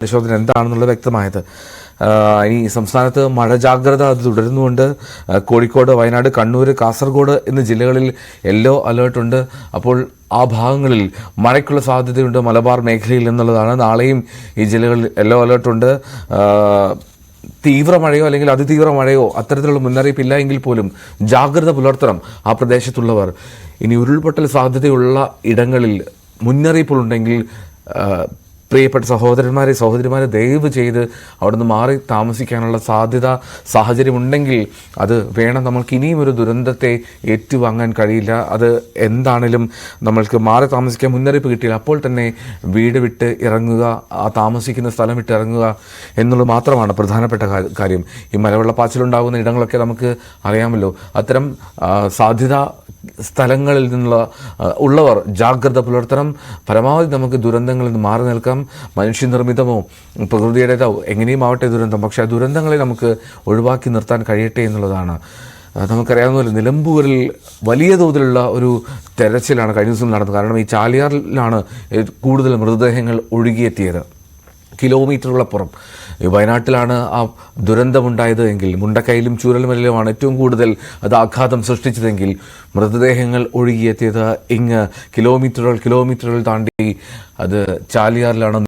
പരിശോധന എന്താണെന്നുള്ളത് വ്യക്തമായത്. ഇനി സംസ്ഥാനത്ത് മഴ ജാഗ്രത അത് തുടരുന്നുകൊണ്ട് കോഴിക്കോട് വയനാട് കണ്ണൂർ കാസർഗോഡ് എന്നീ ജില്ലകളിൽ യെല്ലോ അലേർട്ടുണ്ട് അപ്പോൾ ആ ഭാഗങ്ങളിൽ മഴയ്ക്കുള്ള സാധ്യതയുണ്ട് മലബാർ മേഖലയിൽ എന്നുള്ളതാണ്. നാളെയും ഈ ജില്ലകളിൽ യെല്ലോ അലേർട്ടുണ്ട് തീവ്ര മഴയോ അല്ലെങ്കിൽ അതിതീവ്ര മഴയോ അത്തരത്തിലുള്ള മുന്നറിയിപ്പില്ല എങ്കിൽ പോലും ജാഗ്രത പുലർത്തണം ആ പ്രദേശത്തുള്ളവർ. ഇനി ഉരുൾപൊട്ടൽ സാധ്യതയുള്ള ഇടങ്ങളിൽ മുന്നറിയിപ്പുകളുണ്ടെങ്കിൽ പ്രിയപ്പെട്ട സഹോദരന്മാരെ സഹോദരിമാരെ ദയവ് ചെയ്ത് അവിടുന്ന് മാറി താമസിക്കാനുള്ള സാധ്യത സാഹചര്യമുണ്ടെങ്കിൽ അത് വേണം. നമ്മൾക്ക് ഇനിയും ഒരു ദുരന്തത്തെ ഏറ്റുവാങ്ങാൻ കഴിയില്ല. അത് എന്താണേലും നമ്മൾക്ക് മാറി താമസിക്കാൻ മുന്നറിയിപ്പ് കിട്ടിയില്ല അപ്പോൾ തന്നെ വീട് വിട്ട് ഇറങ്ങുക ആ താമസിക്കുന്ന സ്ഥലം വിട്ട് ഇറങ്ങുക എന്നുള്ളത് മാത്രമാണ് പ്രധാനപ്പെട്ട കാര്യം. ഈ മലവെള്ളപ്പാച്ചിലുണ്ടാകുന്ന ഇടങ്ങളൊക്കെ നമുക്ക് അറിയാമല്ലോ. അത്തരം സാധ്യത സ്ഥലങ്ങളിൽ നിന്നുള്ള ഉള്ളവർ ജാഗ്രത പുലർത്തണം. പരമാവധി നമുക്ക് ദുരന്തങ്ങളിൽ നിന്ന് മാറി നിൽക്കാം. മനുഷ്യനിർമ്മിതമോ പ്രകൃതിയുടേതോ എങ്ങനെയും ആവട്ടെ ദുരന്തം. പക്ഷേ ആ ദുരന്തങ്ങളെ നമുക്ക് ഒഴിവാക്കി നിർത്താൻ കഴിയട്ടെ എന്നുള്ളതാണ്. നമുക്കറിയാവുന്നതുപോലെ നമുക്കറിയാവുന്ന പോലെ നിലമ്പൂരിൽ വലിയ തോതിലുള്ള ഒരു തെരച്ചിലാണ് കഴിഞ്ഞ ദിവസം നടന്നത്. കാരണം ഈ ചാലിയാറിലാണ് കൂടുതൽ മൃതദേഹങ്ങൾ ഒഴുകിയെത്തിയത്. കിലോമീറ്ററുകളപ്പുറം പുറം വയനാട്ടിലാണ് ആ ദുരന്തമുണ്ടായത് എങ്കിൽ മുണ്ടക്കൈയിലും ചൂരൽമലയിലുമാണ് ഏറ്റവും കൂടുതൽ അത് ആഘാതം സൃഷ്ടിച്ചതെങ്കിൽ മൃതദേഹങ്ങൾ ഒഴുകിയെത്തിയത് ഇങ്ങ് കിലോമീറ്ററുകൾ കിലോമീറ്ററുകൾ താണ്ടി അത് ചാലിയാറിലാണ്